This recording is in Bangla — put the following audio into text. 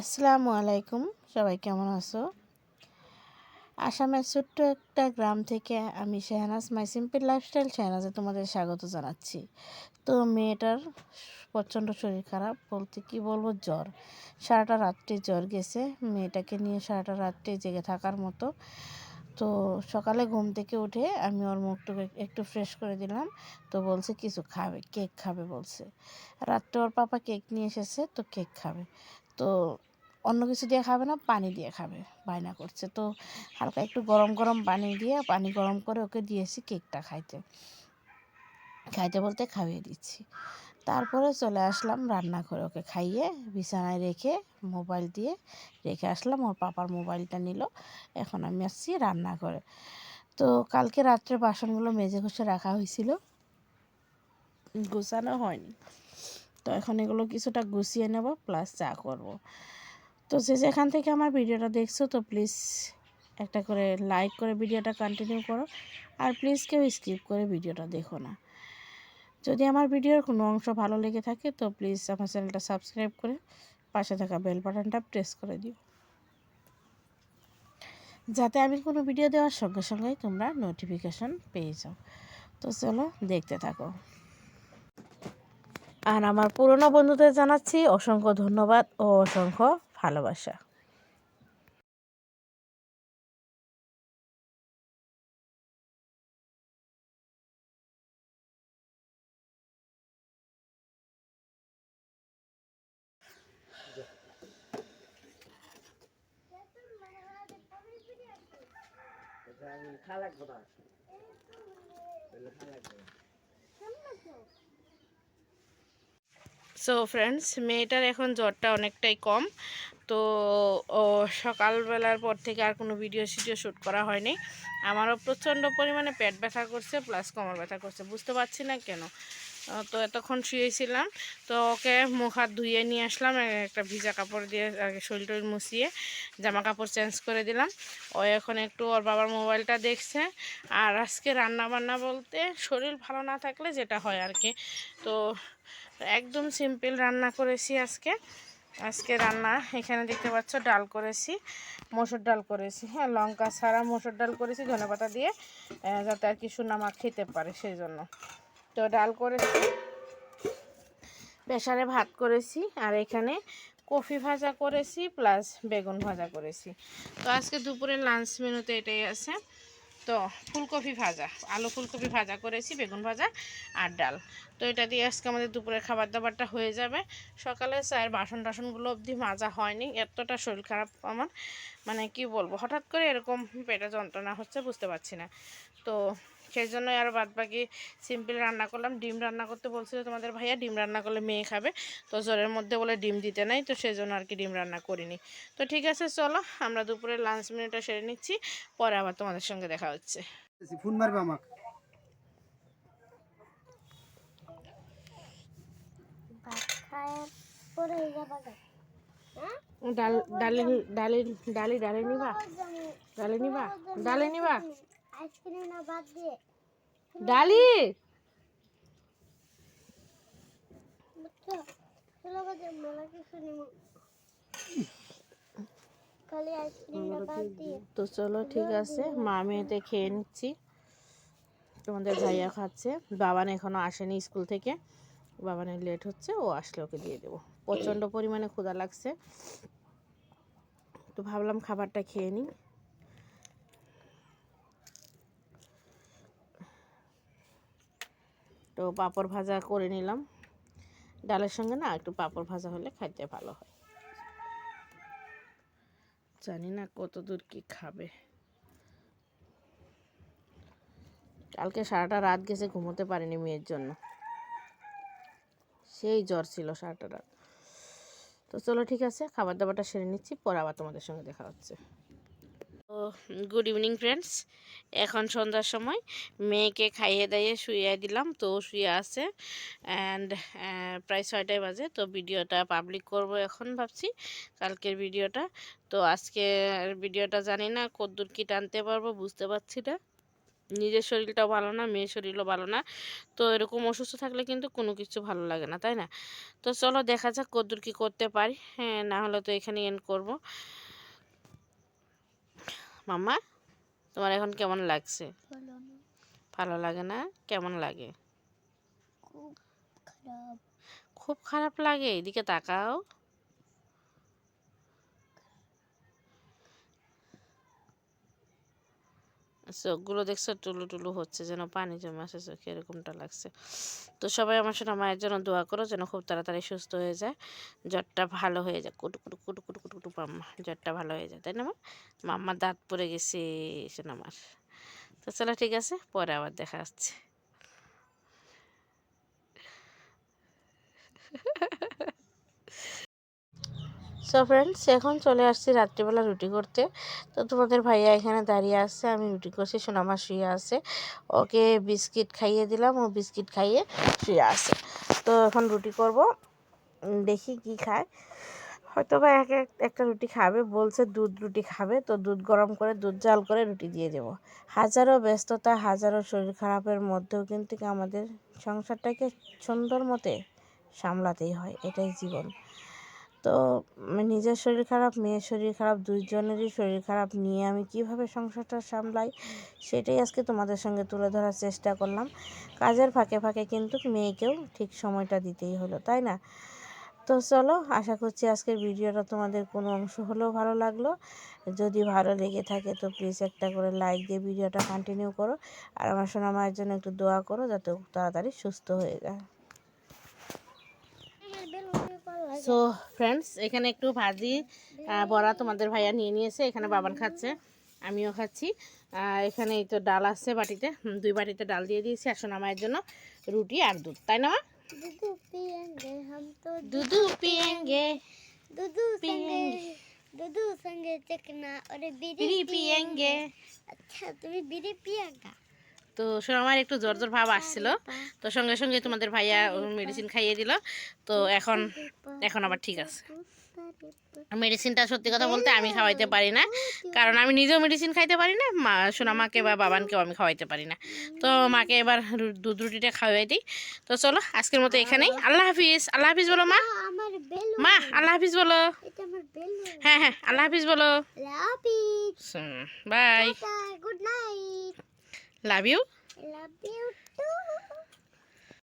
আসসালামু আলাইকুম, সবাই কেমন আছো? আসামের ছোট্ট একটা গ্রাম থেকে আমি শেহনাজ, মাই সিম্পল লাইফস্টাইল শেহনাজে তোমাদের স্বাগত জানাচ্ছি। তো মেয়েটার প্রচণ্ড শরীর খারাপ, বলতে কি বলব, জ্বর। সারাটা রাত্রে জ্বর গেছে, মেয়েটাকে নিয়ে সারাটা রাত্রে জেগে থাকার মতো। তো সকালে ঘুম থেকে উঠে আমি ওর মুখটুকু একটু ফ্রেশ করে দিলাম। তো বলছে, কিছু খাবে কেক খাবে, বলছে। রাত্রে ওর পাপা কেক নিয়ে এসেছে, তো কেক খাবে। তো অন্য কিছু দিয়ে খাবে না, পানি দিয়ে খাবে, বায়না করছে। তো হালকা একটু গরম গরম পানি দিয়ে, পানি গরম করে ওকে দিয়েছি কেকটা খাইতে। খাইতে বলতে খাইয়ে দিচ্ছি। তারপরে চলে আসলাম রান্না করে ওকে খাইয়ে, বিছানায় রেখে মোবাইল দিয়ে রেখে আসলাম, ওর পাপার মোবাইলটা নিল। এখন আমি আসছি রান্না করে তো কালকে রাত্রে বাসনগুলো মেজে ঘষে রাখা হয়েছিল। গুছানো হয়নি। তো এখন এগুলো কিছুটা গুছিয়ে নেব প্লাস চা করব। তো যে যেখান থেকে আমার ভিডিওটা দেখছ, তো প্লিজ একটা করে লাইক করে ভিডিওটা কন্টিনিউ করো। আর প্লিজ কেউ স্কিপ করে ভিডিওটা দেখো না। যদি আমার ভিডিওর কোনো অংশ ভালো লেগে থাকে, তো প্লিজ আমার চ্যানেলটা সাবস্ক্রাইব করে পাশে থাকা বেল বাটনটা প্রেস করে দিও। যাতে আমি কোনো ভিডিও দেওয়ার সঙ্গে সঙ্গেই তোমরা নোটিফিকেশন পেয়ে যাও। তো চলো দেখতে থাকো। আর আমার পুরনো বন্ধুদের জানাচ্ছি অসংখ্য ধন্যবাদ ও অসংখ্য ভালোবাসা। সো ফ্রেন্ডস মেয়েটার এখন জ্বরটা অনেকটাই কম। তো সকালবেলার পর থেকে আর কোনো ভিডিও সিডিও শ্যুট করা হয়নি। আমারও প্রচণ্ড পরিমাণে পেট ব্যথা করছে প্লাস কোমর ব্যথা করছে। বুঝতে পারছি না কেন। তো এতক্ষণ শুয়েছিলাম, তো ওকে মুখ হাত ধুয়ে নিয়ে আসলাম একটা ভিজা কাপড় দিয়ে শরীর টরিল মুছিয়ে জামা কাপড় চেঞ্জ করে দিলাম। ও এখন একটু ওর বাবার মোবাইলটা দেখছে, আর আজকে রান্না বান্না বলতে শরীর ভালো না থাকলে যেটা হয় আর কি। তো একদম সিম্পল রান্না করেছি আজকে। আজকে রান্না এখানে দেখতে পাচ্ছ, ডাল করেছি, মসুর ডাল করেছি হ্যাঁ লঙ্কা ছাড়া মসুর ডাল করেছি, ধনেপাতা দিয়ে যাতে আর কি সুনামা খেতে পারে সেই জন্য। তো ডাল করেছি। প্রেশারে ভাত করেছি আর এখানে কফি ভাজা করেছি প্লাস বেগুন ভাজা করেছি। তো আজকে দুপুরের লাঞ্চ মেনুতে এটাই আছে। তো ফুলকপি ভাজা, আলু ফুলকপি ভাজা করেছি, বেগুন ভাজা আর ডাল। তো এটা দিয়ে আজকে আমাদের দুপুরের খাবার দাবারটা হয়ে যাবে। সকালে চায়ের বাসন টাসনগুলো অবধি মাজা হয়নি, এতটা শরীর খারাপ আমার। মানে কি বলব, হঠাৎ করে এরকম পেটে যন্ত্রণা হচ্ছে, বুঝতে পারছি না। তো সেই জন্যই আরও বাদ বাকি সিম্পল রান্না করলাম। ডিম রান্না করতে বলছিল তোমাদের ভাইয়া ডিম রান্না করলে মেয়ে খাবে। তো জ্বরের মধ্যে বলে ডিম দিতে নাই তো সেই জন্য আর কি ডিম রান্না করিনি। তো ঠিক আছে চলো আমরা দুপুরে লাঞ্চ মিনিটটা সেরে নিচ্ছি পরে আবার তোমাদের সঙ্গে দেখা হচ্ছে। ফোন মারবে আমাকে? ডাল ডালি ডালি ডালি ডালি নিবা? ডালি নিবা? ডালি নিবা? আইসক্রিম না বাদ দিয়ে। ডালি! তো চলো ঠিক আছে। মা মেয়েতে খেয়ে নিচ্ছি। তোমাদের ভাইয়া খাচ্ছে। বাবান এখনও আসেনি স্কুল থেকে। বাবানের লেট হচ্ছে ও আসলে ওকে দিয়ে দেবো। প্রচণ্ড পরিমাণে ক্ষুধা লাগছে। তো ভাবলাম খাবারটা খেয়ে নিই। তো পাঁপড় ভাজা করে নিলাম। ডালের সঙ্গে না একটু পাঁপড় ভাজা হলে খাইতে ভালো হয়। জানি না কত দূর কি খাবে। কালকে সারাটা রাত গেছে, ঘুমোতে পারিনি মেয়ের জন্য। সেই জ্বর ছিল সারাটা রাত। তো চলো ঠিক আছে, খাবার দাবারটা সেরে নিচ্ছি, পরে আবার তোমাদের সঙ্গে দেখা হচ্ছে। তো গুড ইভিনিং ফ্রেন্ডস এখন সন্ধ্যার সময়। মেয়েকে খাইয়ে দাইয়ে শুয়ে দিলাম, তো ও শুয়ে আছে। অ্যান্ড প্রায় ছয়টায় বাজে, তো ভিডিওটা পাবলিক করব এখন ভাবছি, কালকের ভিডিওটা। তো আজকে ভিডিওটা জানি না, কদ্দূর কি টানতে পারব বুঝতে পারছি না। নিজের শরীরটাও ভালো না, মেয়ের শরীরও ভালো না। তো এরকম অসুস্থ থাকলে কিন্তু কোনো কিছু ভালো লাগে না, তাই না? তো চলো দেখা যাক কদ্দূর কি করতে পারি। হ্যাঁ না হলে তো এখানে এন্ড করব। মাম্মা তোমার এখন কেমন লাগছে? ভালো লাগে না? কেমন লাগে? খুব খারাপ লাগে? এদিকে তাকাও। চোখগুলো দেখছ, টুলু টুলু হচ্ছে যেন পানি জমে আসে চোখে এরকমটা লাগছে। তো সবাই আমার সাথে মায়ের জন্য দোয়া করো যেন খুব তাড়াতাড়ি সুস্থ হয়ে যায়, জ্বরটা ভালো হয়ে যায়, কুটু কুটু কুটু কুটু কুটু কুটু, মাম্মা, জ্বরটা ভালো হয়ে যায়, তাই না, মা? মাম্মার দাঁত পড়ে গেছে, শোনা আমার। তো চলো, ঠিক আছে, পরে আবার দেখা যাচ্ছে সো ফ্রেন্ডস এখন চলে আসছি রাত্রিবেলা রুটি করতে। তো তোমাদের ভাইয়া এখানে দাঁড়িয়ে আছে, আমি রুটি করছি সোনামা শুয়ে আছে। ওকে বিস্কিট খাইয়ে দিলাম, ও বিস্কিট খাইয়ে শুয়ে আছে। তো এখন রুটি করব দেখি কি খায়। হয়তো বা এক এক, একটা রুটি খাবে, বলছে দুধ রুটি খাবে, তো দুধ গরম করে, দুধ জাল করে রুটি দিয়ে দেব। হাজারো ব্যস্ততা, হাজারো শরীর খারাপের মধ্যেও কিন্তু আমাদের সংসারটাকে সুন্দর মতে সামলাতেই হয়, এটাই জীবন। তো নিজের শরীর খারাপ, মেয়ের শরীর খারাপ, দুইজনেরই শরীর খারাপ নিয়ে আমি কীভাবে সংসারটা সামলাই সেটাই আজকে তোমাদের সঙ্গে তুলে ধরার চেষ্টা করলাম। কাজের ফাঁকে ফাঁকে কিন্তু মেয়েকেও ঠিক সময়টা দিতেই হলো, তাই না? তো চলো, আশা করছি আজকের ভিডিওটা তোমাদের কোনো অংশ হলেও ভালো লাগল। যদি ভালো লেগে থাকে তো প্লিজ একটা করে লাইক দিয়ে ভিডিওটা কন্টিনিউ করো। আর আমার সোনা মায়ের জন্য একটু দোয়া করো যাতে তাড়াতাড়ি সুস্থ হয়ে যায় আমার বেলুন ভালো লাগে সো ফ্রেন্ডস এখানে একটু ভাজি বড়া তোমাদের ভাইয়া নিয়ে নিয়েছে এখানে বাবান খাচ্ছে আমিও খাচ্ছি। এখানে এই তো ডাল আছে বাটিতে দুই বাটিতে ডাল দিয়ে দিয়েছি আসুন মায়ের জন্য রুটি আর দুধ তাই না দুধু পিয়েঙ্গে দুধু পিয়েঙ্গে দুধু সঙ্গে চিকনা ওরে বিড়ি পিয়েঙ্গে। আচ্ছা তুমি বিড়ি পিয়েঙ্গা? তো মায়ের একটু জ্বর জ্বর ভাব আসছিল। তো সঙ্গে সঙ্গে তোমাদের ভাইয়া মেডিসিন খাইয়ে দিল। তো এখন এখন আবার ঠিক আছে। মেডিসিনটা সত্যি কথা বলতে আমি খাওয়াইতে পারি না। কারণ আমি নিজেও মেডিসিন খাইতে পারি না মা সোনা মাকে বা বাবানকেও আমি খাওয়াইতে পারি না। তো মাকে এবার দুধ রুটিটা খাওয়াই দিই। তো চলো আজকের মতো এখানেই। আল্লাহ হাফিজ আল্লাহ হাফিজ বলো মা। মা আল্লাহ হাফিজ বলো। আমার হ্যাঁ হ্যাঁ আল্লাহ হাফিজ বলো। Bye good night love you love you too